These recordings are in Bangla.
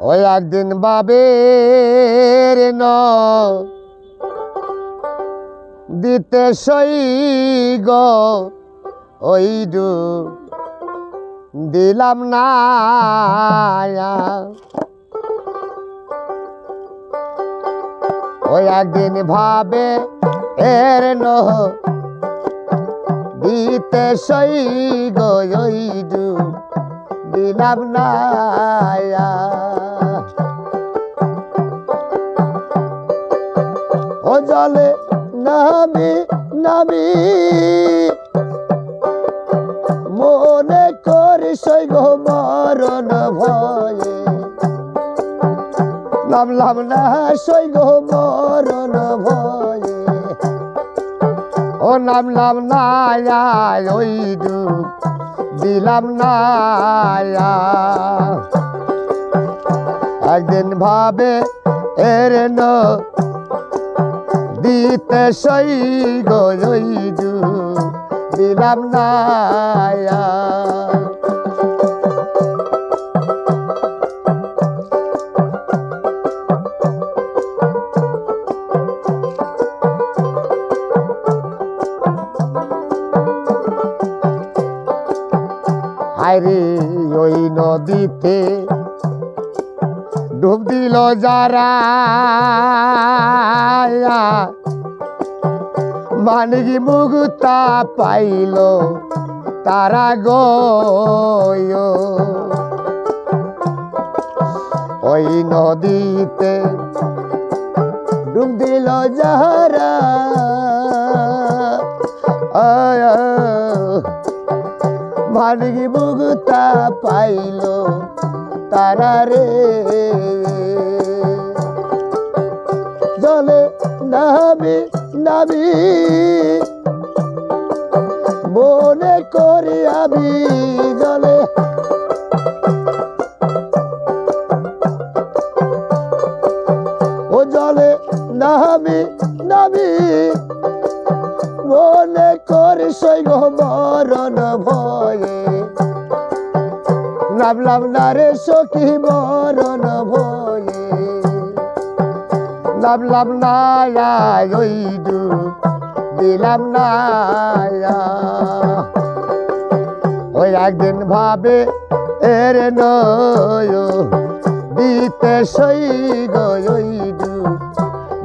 ওই একদিন বাবের ন দিতে সই গো। ওই ডু দিলাম না। ওই একদিন ভাবে এর ন দিতে সই গো। ওই ডু দিলাম না ও জলে নামি নামি। মনে করি সই গো মরণ ভয়ে। নামলাম না, সই মরণ ভয়ে। ও নামলাম না ওই ডুব দিলাম না একদিন ভাবে এর দিতে সই গো দিলাম না নদীতে ডুব দিল যারা। মানিকি মুগুতা পাইল তারা গো ওই নদীতে ডুব দিল যারা। আয়। মানিকি মুগুতা পাইল তারা রে। জলে নামি নামি মনে করি আমি জলে। ও জলে নামি নামি মনে করি সৈগ মরণ ভয়ে। নামলাম না রে সখী, মরণ ভয়ে। নামলাম না ওই দিলাম না ওই একদিন ভাবে এর নয়, দিতে সই গো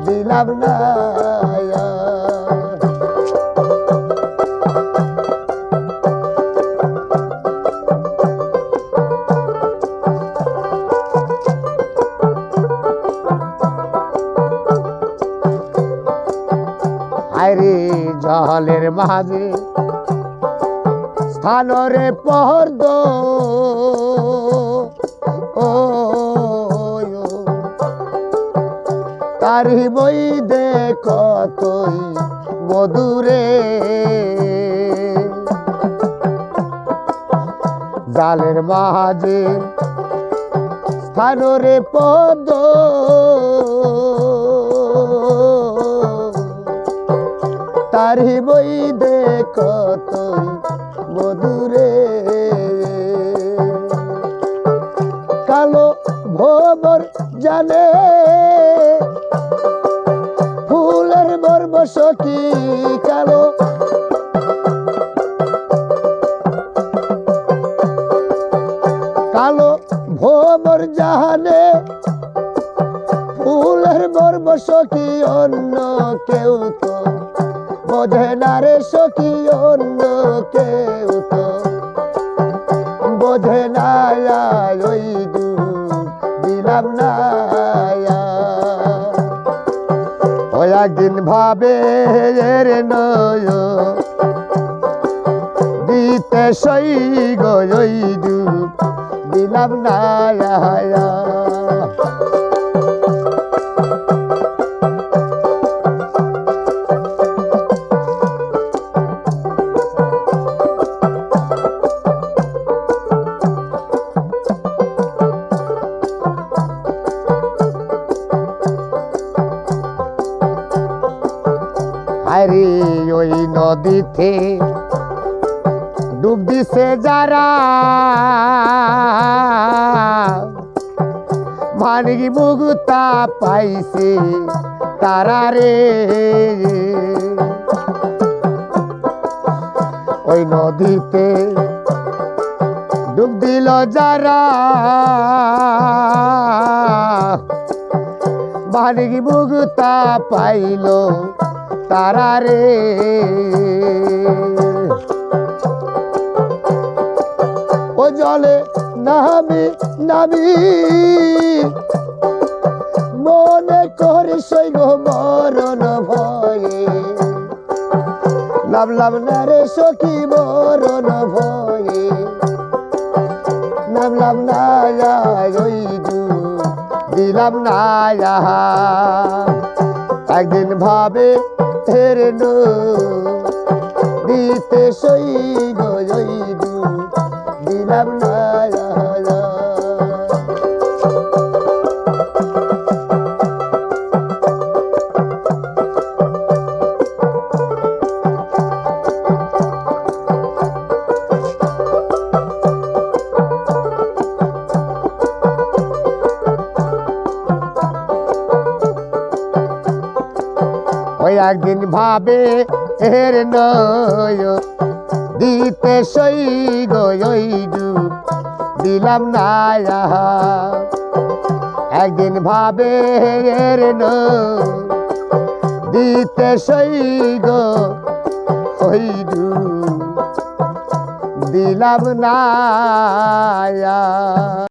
দিলাম না জলের মাঝে স্থানরে পহর দো। ও তারি বই দে কতই মধুরে। জালের মাঝে স্থানরে পদ তারি বই দে কতই মধুরে। কালো ভোবর জানে, ফুলের বর্ব সখী কালো? কালো ভোবর জাহানে, ফুলের বর্ব সখী অন্য কেউ তো? বোঝে না রে সখী, অন্য কেউ তো। বোঝে না দিলাম না একদিন ভাবে রে নয়। দিতে সই গো ওই ডুব দিলাম না আরে ওই নদীতে ডুব দিছে যারা। মানিক মুগুতা পাইছে তারা রে। ওই নদীতে ডুব দিল যারা। মানিক মুগুতা পাইল তারা রে। ও জলে নামি নামি। মনে করে সৈগ মরণ ভয়ে। নামলাম না রে সখী, মরণ ভয়ে। নামলাম না ওই দিলাম না একদিন ভাবে হেরে নো দিতে সই গো দিলাম না একদিন ভাবে, এর নয়। দিতে সই গই দিলাম না। একদিন ভাবে, এর দিতে সই গো ওই দু দিলাম না